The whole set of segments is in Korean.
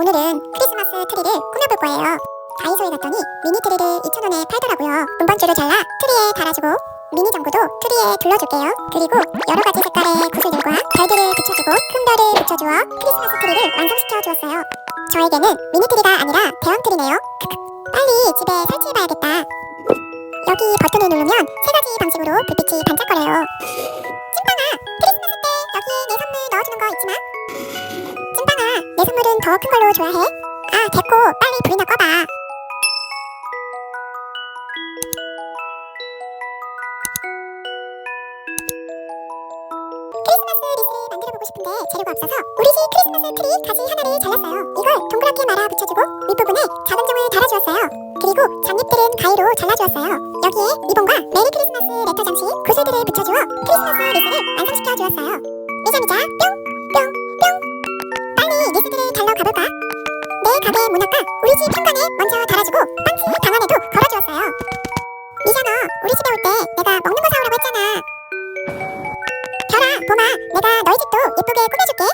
오늘은 크리스마스 트리를 꾸며볼 거예요. 다이소에 갔더니 미니 트리를 2,000원에 팔더라고요. 운반줄을 잘라 트리에 달아주고 미니 전구도 트리에 둘러줄게요. 그리고 여러 가지 색깔의 구슬들과 별들을 붙여주고 큰 별을 붙여주어 크리스마스 트리를 완성시켜 주었어요. 저에게는 미니 트리가 아니라 대형 트리네요. 빨리 집에 설치해봐야겠다. 여기 버튼을 누르면 세 가지 방식으로 불빛이 반짝거려요. 내 선물은 더 큰 걸로 줘야 해. 아, 됐고, 빨리 불이나 꺼봐. 크리스마스 리스를 만들어보고 싶은데 재료가 없어서 우리 집 크리스마스 트리 가지 하나를 잘랐어요. 이걸 동그랗게 말아 붙여주고 윗부분에 점을 달아주었어요. 그리고 장잎들은 가위로 잘라주었어요. 여기에 리본과 메리 크리스마스 레터 장식 구슬들을 붙여주어 크리스마스 리스를 완성시켜 주었어요. 미자미자 뿅! 뿅! 가볼까? 내 가게 문 앞과 우리 집 현관에 먼저 달아주고 빵집 방 안에도 걸어주었어요. 미자너 우리 집에 올 때 내가 먹는 거 사오라고 했잖아. 별아, 봄아, 내가 너희 집도 예쁘게 꾸며줄게.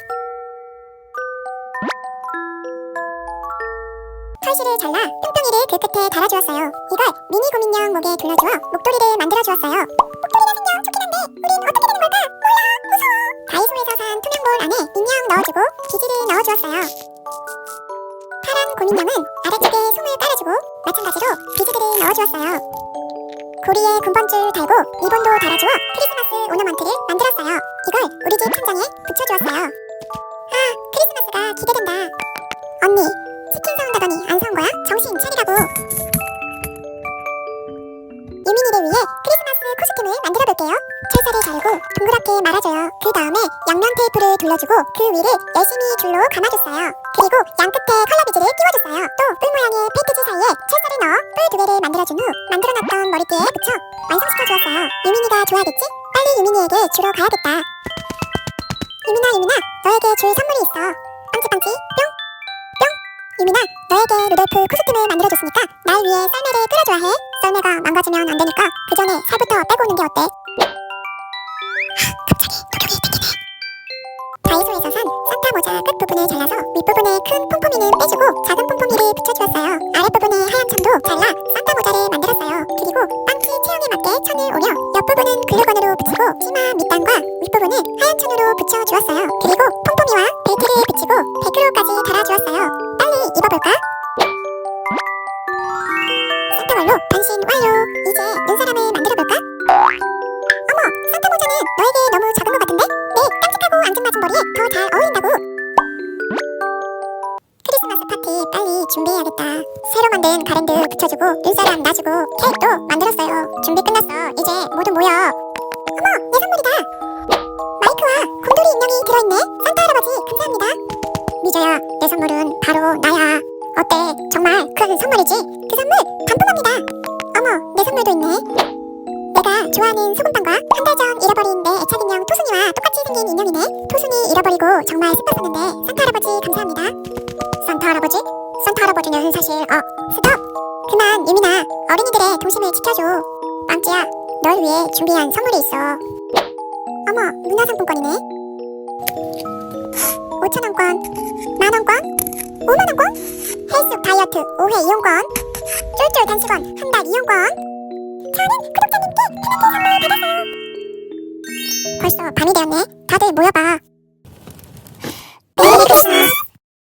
털실을 잘라 뿅뿅이를 그 끝에 달아주었어요. 이걸 미니 고민형 목에 둘러주어 목도리를 만들어주었어요. 파란 고민형은 아래쪽에 솜을 깔아주고 마찬가지로 비즈들을 넣어주었어요. 고리에 군번줄 달고 리본도 달아주어 크리스마스 오너먼트를 만들었어요. 이걸 우리 집 천장에 붙여주었어요. 아, 크리스마스가 기대된다. 언니, 치킨 사온다더니 안 사온 거야? 정신 차리라고. 유민이를 위해 크리스마스 코스튬을 만들어 볼게요. 철사를 자르고 동그랗게 말아줘요. 그 다음에 양면 테이프를 둘러주고 그 위를 열심히 줄로 감아줬어요. 만들어준 후 만들어놨던 머리띠에 붙여 완성시켜 주었어요. 유민이가 좋아하겠지? 빨리 유민이에게 주러 가야겠다. 유민아 유민아 너에게 줄 선물이 있어. 빵치빵치 뿅 뿅. 유민아 너에게 루돌프 코스튬을 만들어줬으니까 날 위해 썰매를 끌어줘야 해. 썰매가 망가지면 안 되니까 그 전에 살부터 빼고 오는 게 어때? 갑자기 노력이 땡기네. 다이소에서 산 산타 모자 끝 부분을 잘라서 윗부분에 큰 폼폼이는 빼주고 작은 폼폼이를 붙여주었어요. 아랫부분에 하얀 천도 잘라 산타 모자를 만들었어요. 그리고 빵치 체형에 맞게 천을 오려 옆부분은 글루건으로 붙이고 치마 밑단과 윗부분은 하얀 천으로 붙여주었어요. 그리고 폼폼이와 벨트를 붙이고 배크로까지 달아주었어요. 빨리 입어볼까? 산타걸로 변신 완료. 이제 눈사람을 만들어 준비해야겠다. 새로 만든 가랜드 붙여주고 눈사람 놔주고 케이크도 만들었어요. 준비 끝났어. 이제 모두 모여. 어머, 내 선물이다. 마이크와 곰돌이 인형이 들어있네. 산타 할아버지 감사합니다. 미저야, 내 선물은 바로 나야. 어때? 정말 큰 선물이지? 그 선물 반품합니다. 어머, 내 선물도 있네. 내가 좋아하는 소금빵과 한 달 전 잃어버린 내 애착 인형 토순이와 똑같이 생긴 인형이네. 토순이 잃어버리고 정말 슬펐었는데 산타 할아버지 감사합니다. 산타 할아버지? 할아버지는 사실 어 스톱. 그만 유민아 어린이들의 도심을 지켜줘. 빵찌야 널 위해 준비한 선물이 있어. 어머 문화상품권이네. 5천원권, 만원권, 5만원권, 헬스 다이어트 5회 이용권, 쫄쫄 단식원 한 달 이용권. 저는 구독자님께 편하게 선물 받았어요. 벌써 밤이 되었네. 다들 모여봐. 메리 크리스마스.